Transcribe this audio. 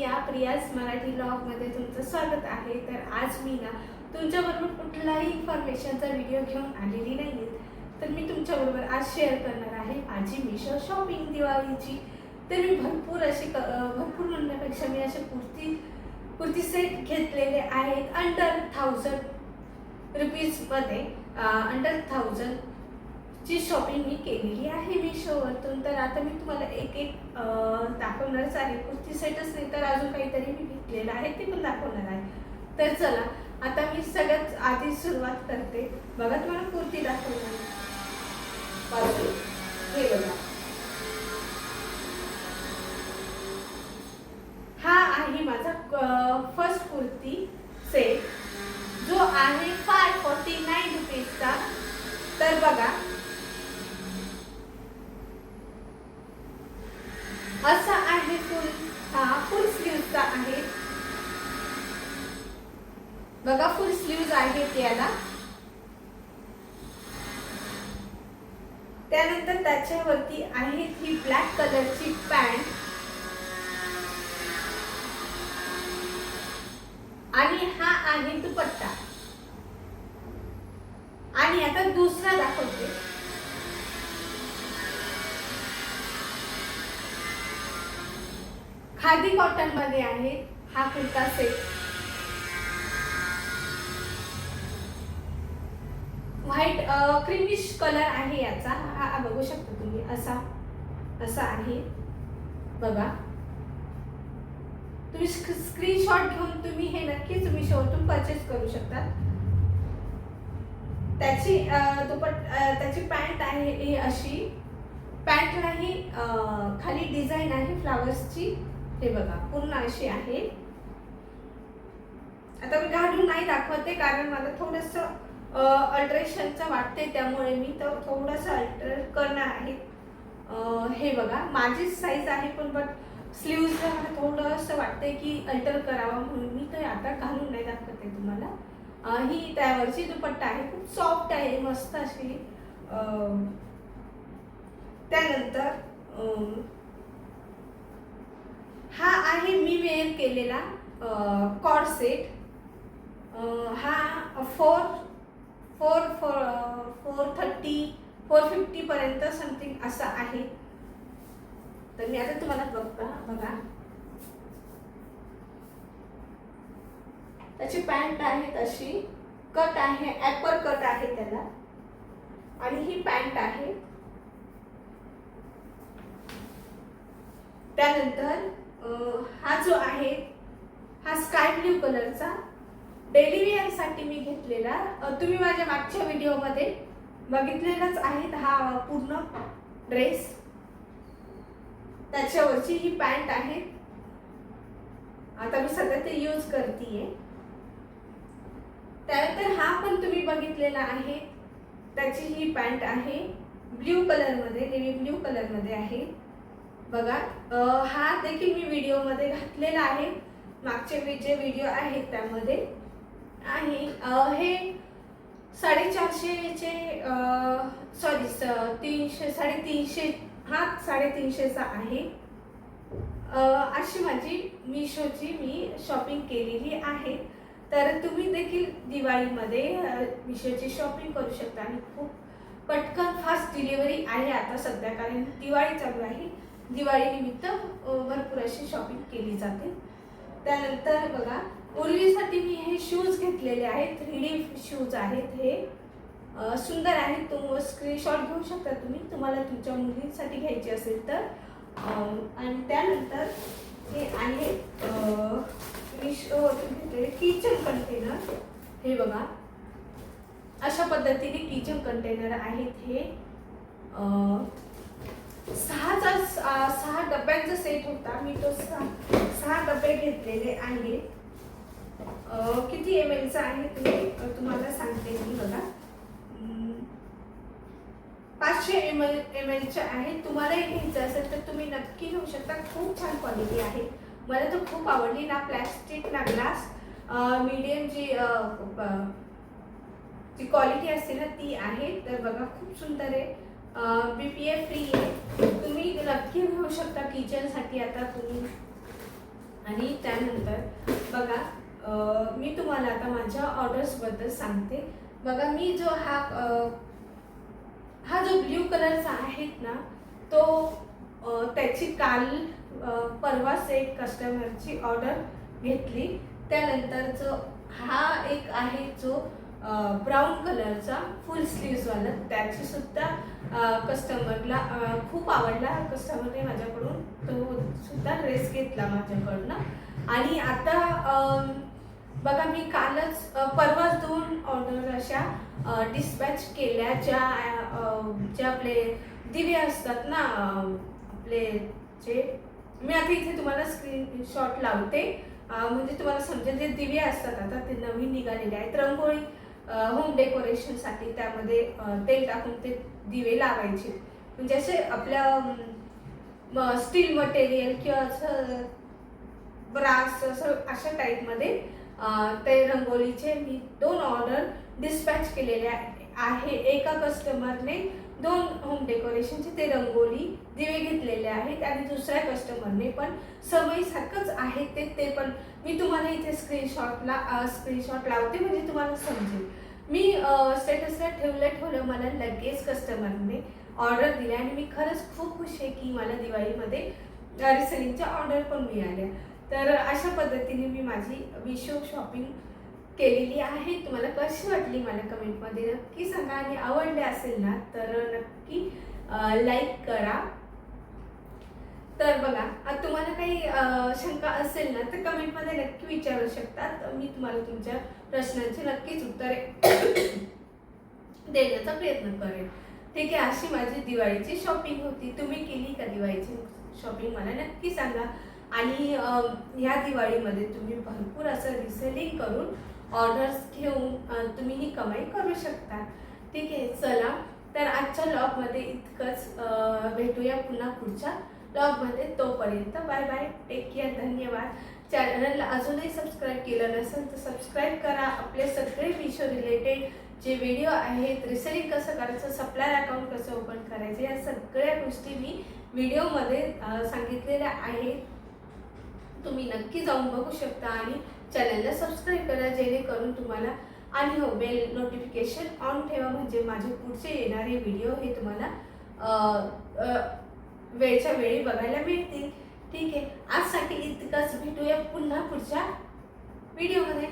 प्रिया प्रियाज मराठी मध्ये तुमचं स्वागत आहे. तर आज मी ना तुमच्याबरोबर कुठलाही इन्फॉर्मेशनचा व्हिडिओ घेऊन आलेली नाही तर मी तुमच्याबरोबर आज शेअर करणार आहे माझी मिशो शॉपिंग दिवाळीची. तर मी भरपूर अशी भरपूर म्हणण्यापेक्षा मी असे कुर्ती कुर्ती सेट घेतलेले आहेत अंडर थाउजंड रुपीजमध्ये अंडर थाउजंड जी शॉपिंग मी केलेली आहे मिशोवरतून तर आता मी तुम्हाला एक एक दाखवणारच आहे. कुर्ती सेटच नाही तर अजून काहीतरी मी घेतलेलं आहे ते पण दाखवणार आहे. तर चला आता मी सगळ्यात आधी सुरुवात करते. बघा तुम्हाला कुर्ती दाखवणार हे बघा. हा आहे माझा फर्स्ट कुर्ती सेट जो आहे फाय फॉर्टी नाईन रुपीजचा तर बघा असा आहे फुल हा फुल स्लीवचा आहे. बघा फुल स्लीव्ज आहेत याला. त्यानंतर त्याच्यावरती आहे ही ब्लॅक कलरची पॅन्ट आणि हा आहे दुपट्टा. आणि आता दुसरा दाखवते. खादी कॉटनमध्ये आहे. हा kurta set white creamish colour आहे याचा. हा बघू शकता तुम्ही. असा असा आहे. बघा. तुम्ही स्क्रीनशॉट घेऊन तुम्ही हे नक्कीच तुम्ही शोरूम परचेस करू शकता. त्याची दुपट त्याची पॅन्ट आहे ही अशी. पॅन्टलाही नाही खाली डिझाईन आहे फ्लावर्सची हे बघा पूर्ण अशी आहे. आता मी घालून नाही दाखवते कारण मला थोडस अल्ट्रेशनचं वाटते त्यामुळे मी तर थोडस अल्टर करणार आहे. हे बघा माझी साईज आहे पण बट स्लीव्जला मला थोडंसं वाटते की अल्टर करावं म्हणून मी तर आता घालून नाही दाखवते तुम्हाला. ही त्यावरची दुपट्टा आहे खूप सॉफ्ट आहे मस्त अशी. त्यानंतर हा आहे मी वेअर केलेला कॉड सेट हा four four four four thirty four फिफ्टीपर्यंत something असा आहे. तर मी आता तुम्हाला बघता बघा. त्याची पॅन्ट आहे तशी कट आहे ॲपर कट आहे त्याला. आणि ही पॅन्ट आहे. त्यानंतर हा जो आहे हा स्काय ब्ल्यू कलरचा डेलिव्हिअरसाठी मी घेतलेला. तुम्ही माझ्या मागच्या व्हिडिओमध्ये बघितलेलाच आहे हा पूर्ण ड्रेस त्याच्यावरची ही पॅन्ट आहे. आता मी सध्या ते यूज करते त्यानंतर हा पण तुम्ही बघितलेला आहे. त्याची ही पॅन्ट आहे. ब्ल्यू कलरमध्ये नेव्ही ब्ल्यू कलरमध्ये आहे. बघा हा देखील मी व्हिडिओमध्ये घातलेला आहे. मागचे जे व्हिडिओ आहेत त्यामध्ये. आणि हे साडेचारशेचे सॉरी तीनशे साडेतीनशे हा साडेतीनशेचा आहे. अशी माझी मिशोची मी शॉपिंग केलेली आहे. तर तुम्ही देखील दिवाळीमध्ये मिशोची शॉपिंग करू शकता. आणि खूप पटकन फास्ट डिलिव्हरी आहे आता सध्या कारण दिवाळी चालू आहे. दिवाळीनिमित्त भरपूर अशी शॉपिंग केली जाते. त्यानंतर बघा मुलीसाठी मी हे शूज घेतलेले आहेत. थ्री डी शूज आहेत हे. सुंदर आहेत. तुम स्क्रीनशॉट घेऊ शकता तुम्ही. तुम्हाला तुमच्या मुलींसाठी घ्यायची असेल तर. आणि त्यानंतर हे आहे अं, घेतलेले किचन कंटेनर हे बघा. अशा पद्धतीने किचन कंटेनर आहेत हे. सहाचा सहा डब्यांचा सेट होता. मी तो सहा सहा डबे घेतलेले आहे. किती एम एलचा आहे तुम्ही तुम्हाला सांगते मी बघा. पाचशे एम एल एम एलचे आहे. तुम्हालाही घ्यायचं असेल तर तुम्ही नक्की घेऊ शकता. खूप छान क्वालिटी आहे. मला तर खूप आवडली ना प्लॅस्टिक ना ग्लास मीडियम जी जी क्वालिटी असते ना ती आहे. तर बघा खूप सुंदर आहे. बी पी एफ फ्री आहे. तुम्ही नक्की घेऊ शकता किचनसाठी आता तुम्ही. आणि त्यानंतर बघा मी तुम्हाला आता माझ्या ऑर्डर्सबद्दल सांगते. बघा मी जो हा हा जो ब्ल्यू कलरचा आहे ना तो त्याची काल परवाच एक कस्टमरची ऑर्डर घेतली. त्यानंतरचं हा एक आहे जो ब्राऊन कलरचा फुल स्लीव्जवाला त्याची सुद्धा कस्टमरला खूप आवडला. कस्टमरने माझ्याकडून तो सुद्धा ड्रेस घेतला माझ्याकडनं. आणि आता बघा मी कालच परवाच दोन ऑर्डर अशा डिस्पॅच केल्या ज्या जे आपले दिवे असतात ना आपले जे मी आता इथे तुम्हाला स्क्रीनशॉट लावते. म्हणजे तुम्हाला समजेल जे दिवे असतात आता ते नवीन निघालेले आहेत. रंगोळी होम डेकोरेशनसाठी त्यामध्ये तेल टाकून ते दिवे लावायचे. म्हणजे असे आपल्या स्टील मटेरियल किंवा असं ब्रास असं अशा टाईपमध्ये ते रंगोलीचे मी दोन ऑर्डर डिस्पॅच केलेले आहे. एका कस्टमरने दोन होम डेकोरेशनचे ते रंगोली दिवे घेतलेले आहेत आणि दुसऱ्या कस्टमरने पण सवयीसारखंच आहे ते ते पण. मी तुम्हाला इथे स्क्रीनशॉटला स्क्रीनशॉट लावते म्हणजे तुम्हाला समजेल. मी स्टेटसला ठेवलं ठेवलं मला लगेच कस्टमरने ऑर्डर दिली आणि मी खरंच खूप खुश आहे की मला दिवाळीमध्ये रिसेलिंगच्या ऑर्डर पण मिळाल्या. तर अशा पद्धतीने मी माझी विशो शॉपिंग केलेली आहे. तुम्हाला कशी वाटली मला कमेंटमध्ये नक्की सांगा आणि आवडले असेल ना तर नक्की लाईक करा. तर बघा आता तुम्हाला काही शंका असेल ना तर कमेंटमध्ये नक्की विचारू शकतात मी तुम्हाला तुमच्या प्रश्नांची नक्कीच उत्तरे देण्याचा प्रयत्न करेन. ठीक आहे अशी माझी दिवाळीची शॉपिंग होती. तुम्ही केली का दिवाळीची शॉपिंग मला नक्की सांगा. आणि ह्या दिवाळीमध्ये तुम्ही भरपूर असं रिसेलिंग करून ऑर्डर्स घेऊन तुम्ही ही कमाई करू शकता. ठीक आहे चला. तर आजच्या लॉगमध्ये इतकंच. भेटूया पुन्हा पुढच्या लॉगमध्ये तोपर्यंत बाय बाय टेक केअर धन्यवाद. चॅनलला अजूनही सबस्क्राईब केलं नसेल तर सबस्क्राईब करा. आपले सगळे मिशो रिलेटेड जे व्हिडिओ आहेत रिसेलिंग कसं करायचं सप्लायर अकाउंट कसं ओपन करायचं या सगळ्या गोष्टी मी व्हिडिओमध्ये सांगितलेल्या आहेत. तुम्ही नक्की जाऊन बघू शकता आणि चॅनलला सबस्क्राईब करा जेणेकरून तुम्हाला आणि हो बेल नोटिफिकेशन ऑन ठेवा म्हणजे माझे पुढचे येणारे व्हिडिओ हे तुम्हाला वेळच्या वेळी बघायला मिळतील. ठीक आहे आजसाठी इतकंच. भेटूया पुन्हा पुढच्या व्हिडिओमध्ये